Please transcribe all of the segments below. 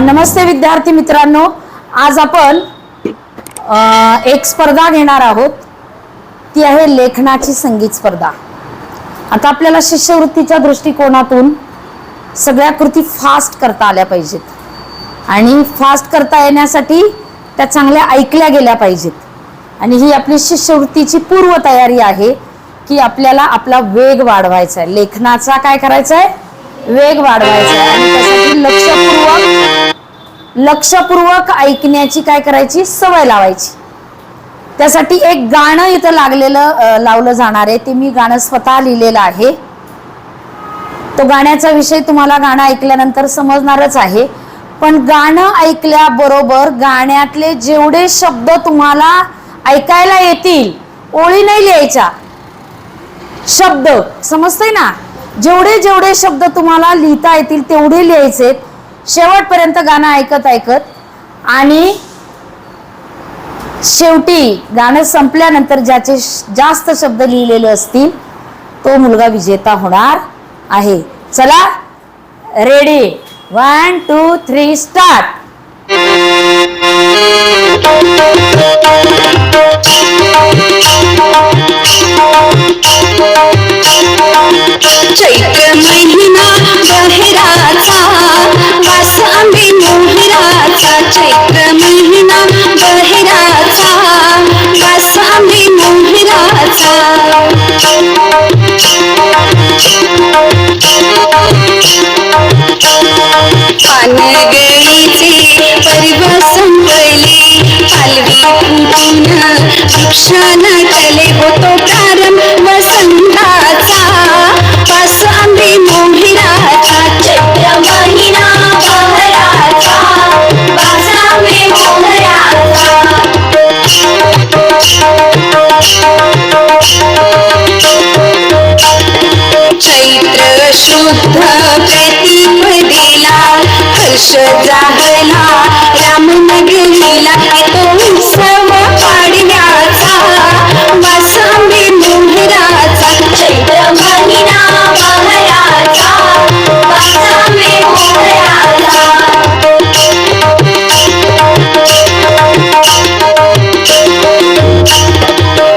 नमस्ते विद्यार्थी मित्रांनो. आज आपण एक स्पर्धा घेणार आहोत. ती आहे लेखनाची संगीत स्पर्धा. आता आपल्याला शिष्यवृत्तीच्या दृष्टिकोनातून सगळ्या कृती फास्ट करता आल्या पाहिजेत. आणि फास्ट करता येण्यासाठी त्या चांगल्या ऐकल्या गेल्या पाहिजेत. आणि ही आपली शिष्यवृत्तीची पूर्वतयारी आहे की आपल्याला आपला वेग वाढवायचा आहे. लेखनाचा काय करायचा आहे? वेग वाढवायचा आणि त्यासाठी लक्षपूर्वक लक्षपूर्वक ऐकण्याची काय करायची? सवय लावायची. त्यासाठी एक गाणं इथं लागलेलं लावलं जाणार आहे. ते मी गाणं स्वतः लिहिलेलं आहे. तो गाण्याचा विषय तुम्हाला गाणं ऐकल्यानंतर समजणारच आहे. पण गाणं ऐकल्याबरोबर गाण्यातले जेवढे शब्द तुम्हाला ऐकायला येतील ओळी नाही लिहायच्या. शब्द समजतंय ना? जेवढे जेवढे शब्द तुम्हाला लिहिता येतील तेवढे लिहायचे. शेवटपर्यंत गाणं ऐकत ऐकत. आणि शेवटी गाणं संपल्यानंतर ज्याचे जास्त शब्द लिहिलेले असतील तो मुलगा विजेता होणार आहे. चला ready one two three start Chaitra महिना बहिराचा वास आंबे मोहराचा चैत्र महिना बहिराचा वास आंबे मोहराचा पानगळीचे पर्व संपले पालवी फुटून वृक्षाला तले होतो प्रारंभ हर्ष रामनगरीला उत्सव पाडण्याचा मोहराचा चैत्र महिना मोहराचा.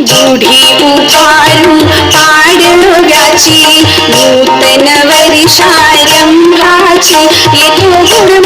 गुढी उभारू पाडव्याची नूतन वर्षारंभाची লেখে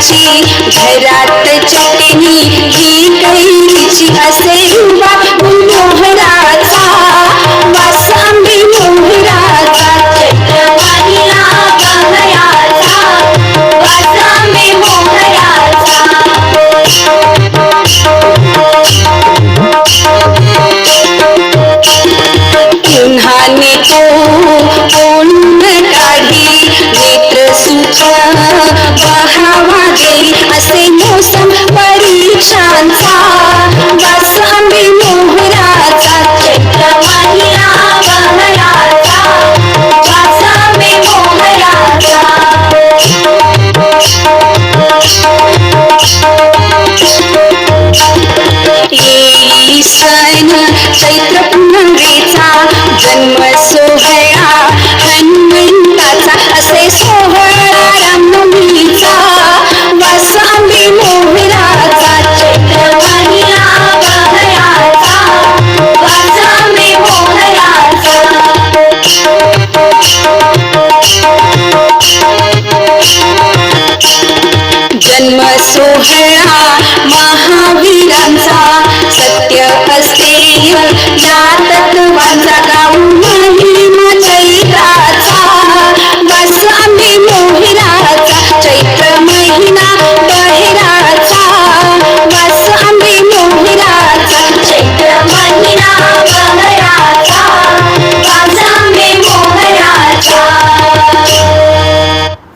घरात चटणी ही कैरीची असेल. हा महावीरांचा. सत्य असते या तत्वांचा गाऊ महिमा चैत्राचा. वसामी मोहिराचा चैत्र महिना बहिराचा. वसामी मोहिराचा चैत्र महिना बहिराचा. वसामी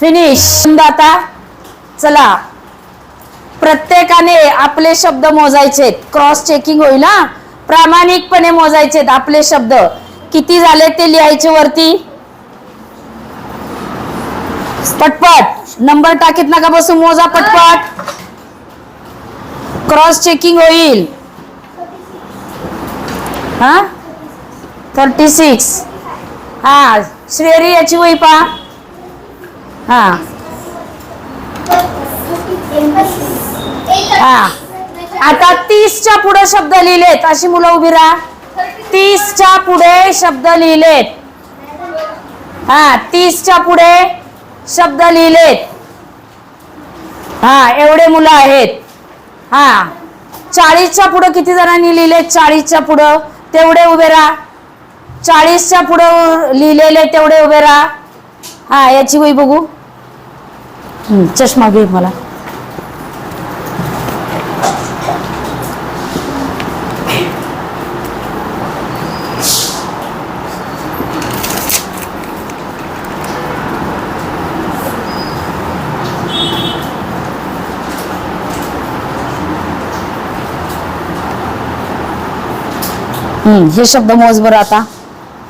फिनिश दाता चला. प्रत्येकाने आपले शब्द मोजायचे क्रॉस चेकिंग होईल हा? प्रामाणिकपणे मोजायचे आपले शब्द. किती झाले ते लिहायचे वरती? पटपट. नंबर टाकीत नका बसू मोजा पटपट. क्रॉस चेकिंग होईल. हा? थर्टी सिक्स हा श्रेरी याची वही पहा. हा. हा. आता तीसच्या पुढे शब्द लिहिलेत. अशी मुलं उभी राहा. तीसच्या पुढे शब्द लिहिलेत. हा तीसच्या पुढे शब्द लिहिलेत. हा एवढे मुलं आहेत. हा. चाळीसच्या पुढं किती जणांनी लिहिले चाळीसच्या पुढं. तेवढे उभे राहा. चाळीसच्या पुढं लिहिलेले तेवढे उभे राहा. हा याची होई बघू. चष्मा घे मला. हम्म, हे शब्द मोज बरं आता.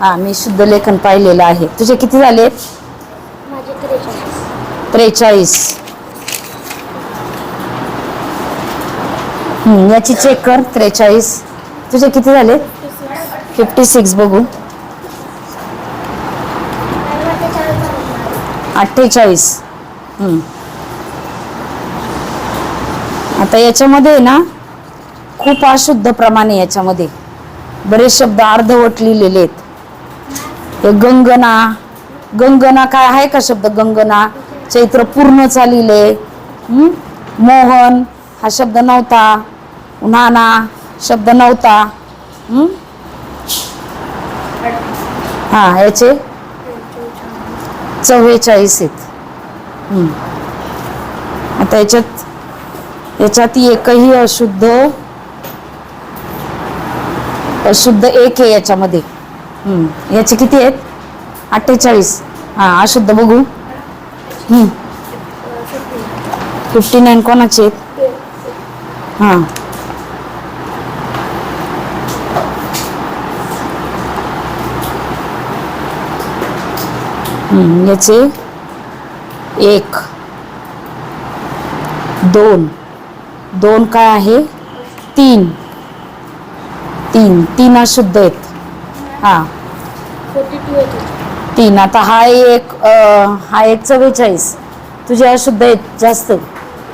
हा मी शुद्ध लेखन पाहिलेलं आहे. तुझे किती झाले? माझे त्रेचाळीस. त्रेचाळीस. हम्म, याची चेक कर त्रेचाळीस. तुझे किती झाले? फिफ्टी सिक्स बघू. अठ्ठेचाळीस. हम्म. आता याच्यामध्ये ना खूप अशुद्ध प्रमाण आहे याच्यामध्ये. बरेच शब्द अर्धवट लिहिलेले आहेत हे गंगना गंगना काय आहे का शब्द गंगना? चैत्र पूर्णचा लिहिले. मोहन हा शब्द नव्हता. उन्हाना शब्द नव्हता. हा याचे चव्वेचाळीस आहेत आता याच्यात याच्यात एकही अशुद्ध अशुद्ध एक आहे याच्यामध्ये. याचे किती आहेत? अठ्ठेचाळीस. हा अशुद्ध बघू. फिफ्टी नाईन कोणाचे आहेत? हा. याचे एक दोन. दोन काय आहे? तीन. तीन. तीन अशुद्ध आहेत. हा. तीन. आता हा एक हा एक चव्वेचाळीस. तुझे अशुद्ध आहेत जास्त.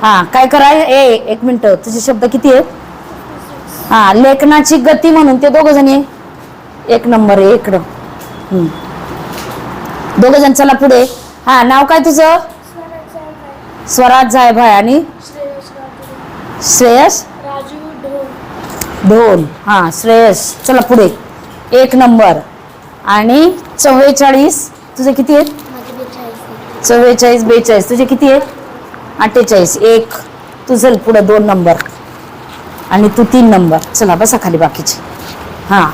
हा काय कराय ए एक मिनिट. तुझे शब्द किती आहेत? हा लेखनाची गती म्हणून ते दोघ जण एक नंबर आहे इकडं. दोघ जण चला पुढे. हा नाव काय तुझं? स्वराज जायभाय आणि? श्रेयस? ढोल ढोल हा श्रेयस चला पुढे. एक नंबर. आणि चव्वेचाळीस तुझे किती आहेत? चव्वेचाळीस बेचाळीस. तुझे किती आहेत? अठ्ठेचाळीस. एक. तू चल पुढं दोन नंबर. आणि तू तीन नंबर. चला बसा खाली बाकीचे. हां.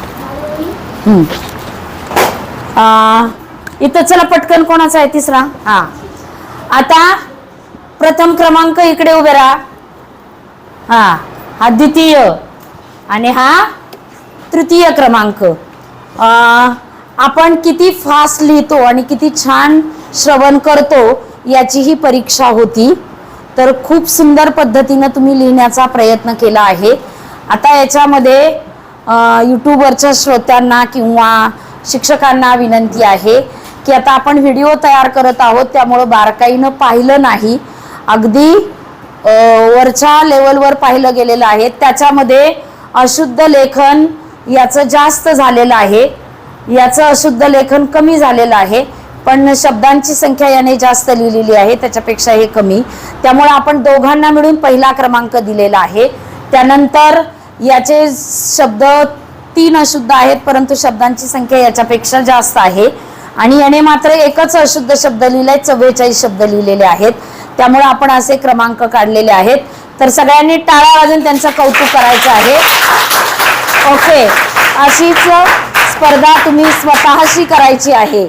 इथं चला पटकन कोणाचा आहे तिसरा? हां. आता प्रथम क्रमांक इकडे उभे राहा. हां. हा द्वितीय. आणि हा तृतीय क्रमांक. आपण किती फास्ट लिहितो आणि किती छान श्रवण करतो याची ही परीक्षा होती. तर खूप सुंदर पद्धतीनं तुम्ही लिहिण्याचा प्रयत्न केला आहे. आता याच्यामध्ये यूट्यूबवरच्या श्रोत्यांना किंवा शिक्षकांना विनंती आहे की आता आपण व्हिडिओ तयार करत आहोत त्यामुळं बारकाईनं पाहिलं नाही. अगदी वरच्या लेवलवर पाहिलं गेलेलं आहे. त्याच्यामध्ये अशुद्ध लेखन याचं जास्त झालेलं आहे. याचं अशुद्ध लेखन कमी झालेलं आहे. पण शब्दांची संख्या याने जास्त लिहिलेली आहे. त्याच्यापेक्षा हे कमी. त्यामुळे आपण दोघांना मिळून पहिला क्रमांक दिलेला आहे. त्यानंतर याचे शब्द तीन अशुद्ध आहेत परंतु शब्दांची संख्या याच्यापेक्षा जास्त आहे. आणि याने मात्र एकच अशुद्ध शब्द लिहिलाय चव्वेचाळीस शब्द लिहिलेले आहेत. त्यामुळे आपण असे क्रमांक काढलेले आहेत. तर सगळ्यांनी टाळा वाजून त्यांचं कौतुक करायचं आहे. ओके. अशीच स्पर्धा तुम्ही स्वतःशी करायची आहे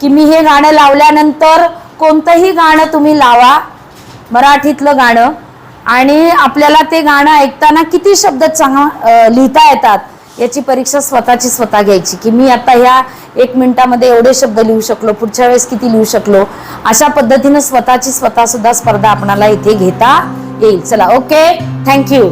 की मी हे गाणं लावल्यानंतर कोणतंही गाणं तुम्ही लावा मराठीतलं गाणं आणि आपल्याला ते गाणं ऐकताना किती शब्द चांग लिहिता येतात याची परीक्षा स्वतःची स्वतः घ्यायची की मी आता ह्या एक मिनिटामध्ये एवढे शब्द लिहू शकलो पुढच्या वेळेस किती लिहू शकलो अशा पद्धतीनं स्वतःची स्वतःसुद्धा स्पर्धा आपणाला इथे घेता येईल. चला ओके? थँक्यू